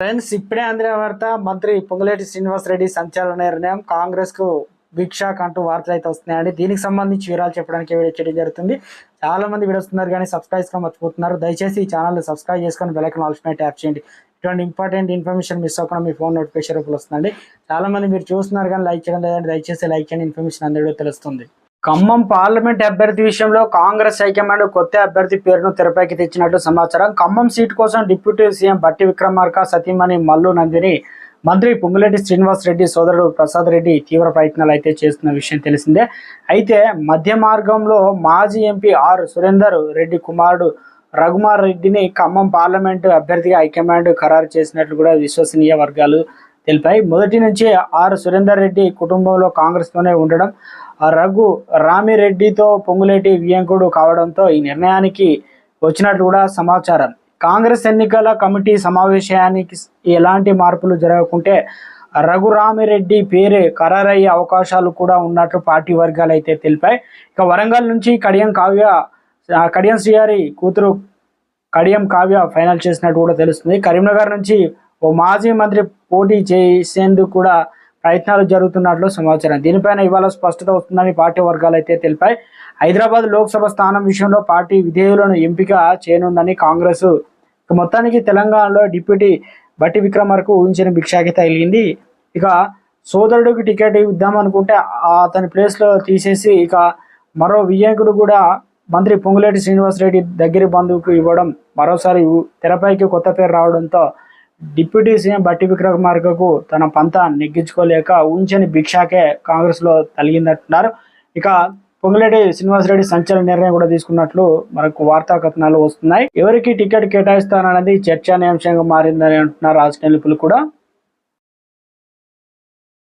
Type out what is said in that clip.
Friends ఇప్పుడే అందిన వార్త మంత్రి పొంగులేటి శ్రీనివాస్ రెడ్డి సంచలన నిర్ణయం. కాంగ్రెస్కు బిగ్ షాక్ అంటూ వార్తలు అయితే వస్తున్నాయండి. దీనికి సంబంధించి వివరాలు చెప్పడానికి వీడియో చేయడం జరుగుతుంది. చాలా మంది వీడియోస్తున్నారు కానీ సబ్స్క్రైబ్గా మర్చిపోతున్నారు. దయచేసి ఈ ఛానల్ సబ్స్క్రైబ్ చేసుకొని బెలైకన్ ఆల్సిన ట్యాప్ చేయండి. ఇటువంటి ఇంపార్టెంట్ ఇన్ఫర్మేషన్ మిస్ అవ్వకుండా మీ ఫోన్ నోటిఫికేషన్ రూపంలో వస్తుందండి. చాలా మంది మీరు చూస్తున్నారు కానీ లైక్ చేయడం లేదంటే దయచేసి లైక్ చేయండి. ఇన్ఫర్మేషన్ అందరూ తెలుస్తుంది. ఖమ్మం పార్లమెంట్ అభ్యర్థి విషయంలో కాంగ్రెస్ హైకమాండ్ కొత్త అభ్యర్థి పేరును తెరపైకి తెచ్చినట్టు సమాచారం. ఖమ్మం సీట్ కోసం డిప్యూటీ సీఎం బట్టి విక్రమార్క సతీమణి మల్లు నందిని మంత్రి పొంగులేటి శ్రీనివాస్ రెడ్డి సోదరుడు ప్రసాద్ రెడ్డి తీవ్ర ప్రయత్నాలు అయితే చేస్తున్న విషయం తెలిసిందే. అయితే మధ్య మార్గంలో మాజీ ఎంపీ ఆర్ సురేందర్ రెడ్డి కుమారుడు రఘుమార్ రెడ్డిని ఖమ్మం పార్లమెంటు అభ్యర్థిగా హైకమాండ్ ఖరారు చేసినట్లు కూడా విశ్వసనీయ వర్గాలు తెలిపాయి. మొదటి నుంచి ఆర్ సురేందర్ రెడ్డి కుటుంబంలో కాంగ్రెస్తోనే ఉండడం ఆ రఘు రామిరెడ్డితో పొంగులేటి వియంకుడు కావడంతో ఈ నిర్ణయానికి వచ్చినట్లు కూడా సమాచారం. కాంగ్రెస్ ఎన్నికల కమిటీ సమావేశానికి ఎలాంటి మార్పులు జరగకుంటే రఘురామిరెడ్డి పేరే ఖరారయ్యే అవకాశాలు కూడా ఉన్నట్లు పార్టీ వర్గాలు అయితే తెలిపాయి. ఇక వరంగల్ నుంచి కడియం కావ్య కడియం శ్రీహారి కూతురు కడియం కావ్య ఫైనల్ చేసినట్టు కూడా తెలుస్తుంది. కరీంనగర్ నుంచి ఓ మాజీ మంత్రి పోటీ చేసేందుకు కూడా ప్రయత్నాలు జరుగుతున్నట్లు సమాచారం. దీనిపైన ఇవాళ స్పష్టత వస్తుందని పార్టీ వర్గాలు అయితే తెలిపాయి. హైదరాబాద్ లోక్సభ స్థానం విషయంలో పార్టీ విధేయులను ఎంపిక చేయనుందని కాంగ్రెస్ మొత్తానికి తెలంగాణలో డిప్యూటీ బట్టి విక్రమార్కు ఊహించిన భిక్షాకి తగిలింది. ఇక సోదరుడికి టికెట్ ఇద్దాం అనుకుంటే అతని ప్లేస్లో తీసేసి ఇక మరో వియ్యంకుడు కూడా మంత్రి పొంగులేటి శ్రీనివాసరెడ్డి దగ్గరి బంధువుకు ఇవ్వడం మరోసారి తెరపైకి కొత్త పేరు రావడంతో డిప్యూటీ సీఎం బట్టి విక్రమార్కకు తన పంత నెగ్గించుకోలేక ఊహించని భిక్షాకే కాంగ్రెస్లో తలిగిందంటున్నారు. ఇక పొంగులేటి శ్రీనివాసరెడ్డి సంచలన నిర్ణయం కూడా తీసుకున్నట్లు మనకు వార్తా కథనాలు వస్తున్నాయి. ఎవరికి టికెట్ కేటాయిస్తానన్నది చర్చానీయాంశంగా మారిందని అంటున్నారు రాజకీయ నిపుణులు కూడా.